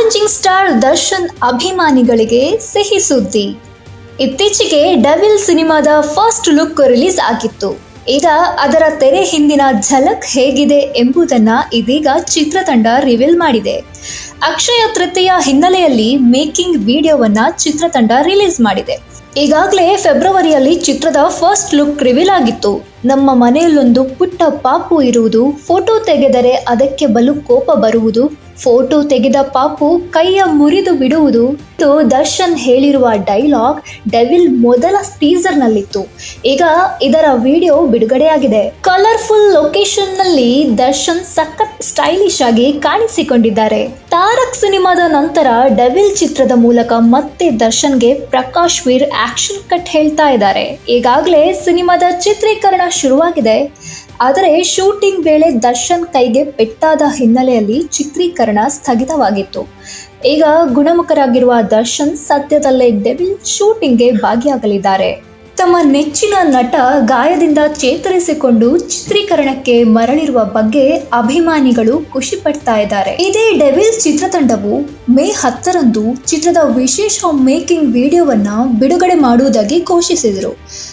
Challenging star Darshan ಅಭಿಮಾನಿಗಳಿಗೆ ಸಿಹಿ ಸುದ್ದಿ ಇತ್ತೀಚೆಗೆ ಡೆವಿಲ್ ಸಿನಿಮಾದ ಫಸ್ಟ್ ಲುಕ್ ರಿಲೀಸ್ ಆಗಿತ್ತು. ಈಗ ಅದರ ತೆರೆ ಹಿಂದಿನ ಝಲಕ್ ಹೇಗಿದೆ ಎಂಬುದನ್ನ ಇದೀಗ ಚಿತ್ರತಂಡ ರಿವೀಲ್ ಮಾಡಿದೆ. ಅಕ್ಷಯ ತೃತೀಯ ಹಿನ್ನೆಲೆಯಲ್ಲಿ ಮೇಕಿಂಗ್ ವಿಡಿಯೋವನ್ನ ಚಿತ್ರತಂಡ ರಿಲೀಸ್ ಮಾಡಿದೆ. ಈಗಾಗಲೇ ಫೆಬ್ರವರಿಯಲ್ಲಿ ಚಿತ್ರದ ಫಸ್ಟ್ ಲುಕ್ ರಿವೀಲ್ ಆಗಿತ್ತು. ನಮ್ಮ ಮನೆಯಲ್ಲೊಂದು ಪುಟ್ಟ ಪಾಪು ಇರುವುದು ಫೋಟೋ ತೆಗೆದರೆ ಅದಕ್ಕೆ ಬಲು ಕೋಪ ಬರುವುದು ಫೋಟೋ ತೆಗೆದ ಪಾಪು ಕೈಯ ಮುರಿದು ಬಿಡುವುದು ಇದು ದರ್ಶನ್ ಹೇಳಿರುವ ಡೈಲಾಗ್ ಡೆವಿಲ್ ಮೊದಲ ಟೀಸರ್ನಲ್ಲಿತ್ತು. ಈಗ ಇದರ ವಿಡಿಯೋ ಬಿಡುಗಡೆಯಾಗಿದೆ. ಕಲರ್ಫುಲ್ ಲೊಕೇಶನ್ನಲ್ಲಿ ದರ್ಶನ್ ಸಖತ್ ಸ್ಟೈಲಿಶ್ ಆಗಿ ಕಾಣಿಸಿಕೊಂಡಿದ್ದಾರೆ. ತಾರಕ್ ಸಿನಿಮಾದ ನಂತರ ಡೆವಿಲ್ ಚಿತ್ರದ ಮೂಲಕ ಮತ್ತೆ ದರ್ಶನ್ಗೆ ಪ್ರಕಾಶ್ ವೀರ್ ಆಕ್ಷನ್ ಕಟ್ ಹೇಳ್ತಾ ಇದ್ದಾರೆ. ಈಗಾಗಲೇ ಸಿನಿಮಾದ ಚಿತ್ರೀಕರಣ ಶುರುವಾಗಿದೆ. ಆದರೆ ಶೂಟಿಂಗ್ ವೇಳೆ ದರ್ಶನ್ ಕೈಗೆ ಪೆಟ್ಟಾದ ಹಿನ್ನೆಲೆಯಲ್ಲಿ ಚಿತ್ರೀಕರಣ ಸ್ಥಗಿತವಾಗಿತ್ತು. ಈಗ ಗುಣಮುಖರಾಗಿರುವ ದರ್ಶನ್ ಸದ್ಯದಲ್ಲೇ ಡೆವಿಲ್ ಶೂಟಿಂಗ್ಗೆ ಭಾಗಿಯಾಗಲಿದ್ದಾರೆ. ತಮ್ಮ ನೆಚ್ಚಿನ ನಟ ಗಾಯದಿಂದ ಚೇತರಿಸಿಕೊಂಡು ಚಿತ್ರೀಕರಣಕ್ಕೆ ಮರಳಿರುವ ಬಗ್ಗೆ ಅಭಿಮಾನಿಗಳು ಖುಷಿ ಪಡ್ತಾ ಇದ್ದಾರೆ. ಇದೇ ಡೆವಿಲ್ ಚಿತ್ರತಂಡವು ಮೇ ಹತ್ತರಂದು ಚಿತ್ರದ ವಿಶೇಷ ಮೇಕಿಂಗ್ ವಿಡಿಯೋವನ್ನ ಬಿಡುಗಡೆ ಮಾಡುವುದಾಗಿ ಘೋಷಿಸಿದರು.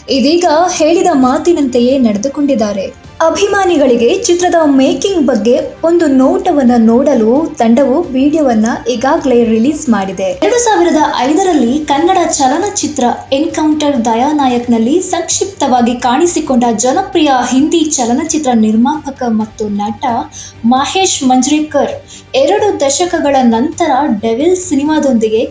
ಇದೀಗ ಹೇಳಿದ ಮಾತಿನಂತೆಯೇ ನಡೆದುಕೊಂಡಿದ್ದಾರೆ. ಅಭಿಮಾನಿಗಳಿಗೆ ಚಿತ್ರದ ಮೇಕಿಂಗ್ ಬಗ್ಗೆ ಒಂದು ನೋಟವನ್ನ ನೋಡಲು ತಂಡವು ವಿಡಿಯೋವನ್ನ ಈಗಾಗಲೇ ರಿಲೀಸ್ ಮಾಡಿದೆ. ಎರಡು ಸಾವಿರದ ಐದರಲ್ಲಿ ಕನ್ನಡ ಚಲನಚಿತ್ರ ಎನ್ಕೌಂಟರ್ ದಯಾನಾಯಕ್ನಲ್ಲಿ ಸಂಕ್ಷಿಪ್ತವಾಗಿ ಕಾಣಿಸಿಕೊಂಡ ಜನಪ್ರಿಯ ಹಿಂದಿ ಚಲನಚಿತ್ರ ನಿರ್ಮಾಪಕ ಮತ್ತು ನಟ ಮಹೇಶ್ ಮಂಜ್ರೇಕರ್ ಎರಡು ದಶಕಗಳ ನಂತರ ಡೆವಿಲ್ ಸಿನಿಮಾದೊಂದಿಗೆ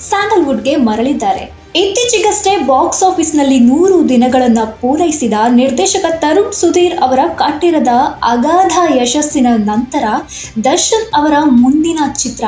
ಸ್ಯಾಂಡಲ್ವುಡ್ಗೆ ಮರಳಿದ್ದಾರೆ. ಇತ್ತೀಚೆಗಷ್ಟೇ ಬಾಕ್ಸ್ ಆಫೀಸ್ನಲ್ಲಿ ನೂರು ದಿನಗಳನ್ನು ಪೂರೈಸಿದ ನಿರ್ದೇಶಕ ತರುಣ್ ಸುಧೀರ್ ಅವರ ಕಟ್ಟಿರದ ಅಗಾಧ ಯಶಸ್ಸಿನ ನಂತರ ದರ್ಶನ್ ಅವರ ಮುಂದಿನ ಚಿತ್ರ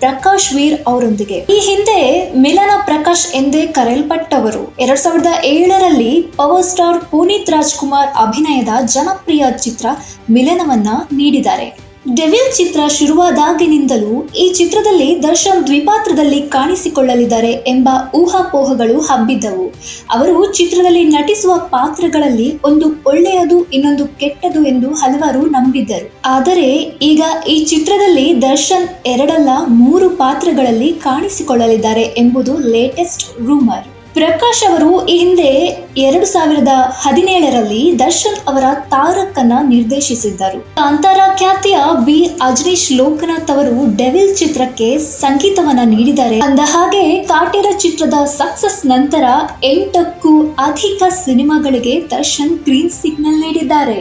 ಪ್ರಕಾಶ್ ವೀರ್ ಅವರೊಂದಿಗೆ. ಈ ಹಿಂದೆ ಮಿಲನ ಪ್ರಕಾಶ್ ಎಂದೇ ಕರೆಯಲ್ಪಟ್ಟವರು. ಎರಡ್ ಸಾವಿರದ ಏಳರಲ್ಲಿ ಪವರ್ ಸ್ಟಾರ್ ಪುನೀತ್ ರಾಜ್ಕುಮಾರ್ ಅಭಿನಯದ ಜನಪ್ರಿಯ ಚಿತ್ರ ಮಿಲನವನ್ನ ನೀಡಿದ್ದಾರೆ. ಡೆವಿಲ್ ಚಿತ್ರ ಶುರುವಾದಾಗಿನಿಂದಲೂ ಈ ಚಿತ್ರದಲ್ಲಿ ದರ್ಶನ್ ದ್ವಿಪಾತ್ರದಲ್ಲಿ ಕಾಣಿಸಿಕೊಳ್ಳಲಿದ್ದಾರೆ ಎಂಬ ಊಹಾಪೋಹಗಳು ಹಬ್ಬಿದ್ದವು. ಅವರು ಚಿತ್ರದಲ್ಲಿ ನಟಿಸುವ ಪಾತ್ರಗಳಲ್ಲಿ ಒಂದು ಒಳ್ಳೆಯದು, ಇನ್ನೊಂದು ಕೆಟ್ಟದು ಎಂದು ಹಲವರು ನಂಬಿದ್ದರು. ಆದರೆ ಈಗ ಈ ಚಿತ್ರದಲ್ಲಿ ದರ್ಶನ್ ಎರಡಲ್ಲ, ಮೂರು ಪಾತ್ರಗಳಲ್ಲಿ ಕಾಣಿಸಿಕೊಳ್ಳಲಿದ್ದಾರೆ ಎಂಬುದು ಲೇಟೆಸ್ಟ್ ರೂಮರ್ ಪ್ರಕಾಶ್ ಅವರು ಈ ಹಿಂದೆ ಎರಡು ಸಾವಿರದ ಹದಿನೇಳರಲ್ಲಿ ದರ್ಶನ್ ಅವರ ತಾರಕ್ ಅನ್ನ ನಿರ್ದೇಶಿಸಿದ್ದರು. ಕಾಂತಾರ ಖ್ಯಾತಿಯ ಬಿ. ಅಜನೀಶ್ ಲೋಕನಾಥ್ ಅವರು ಡೆವಿಲ್ ಚಿತ್ರಕ್ಕೆ ಸಂಗೀತವನ್ನ ನೀಡಿದ್ದಾರೆ ಅಂದ ಹಾಗೆ ಕಾಟೇರ ಚಿತ್ರದ ಸಕ್ಸಸ್ ನಂತರ ಎಂಟಕ್ಕೂ ಅಧಿಕ ಸಿನಿಮಾಗಳಿಗೆ ದರ್ಶನ್ ಗ್ರೀನ್ ಸಿಗ್ನಲ್ ನೀಡಿದ್ದಾರೆ.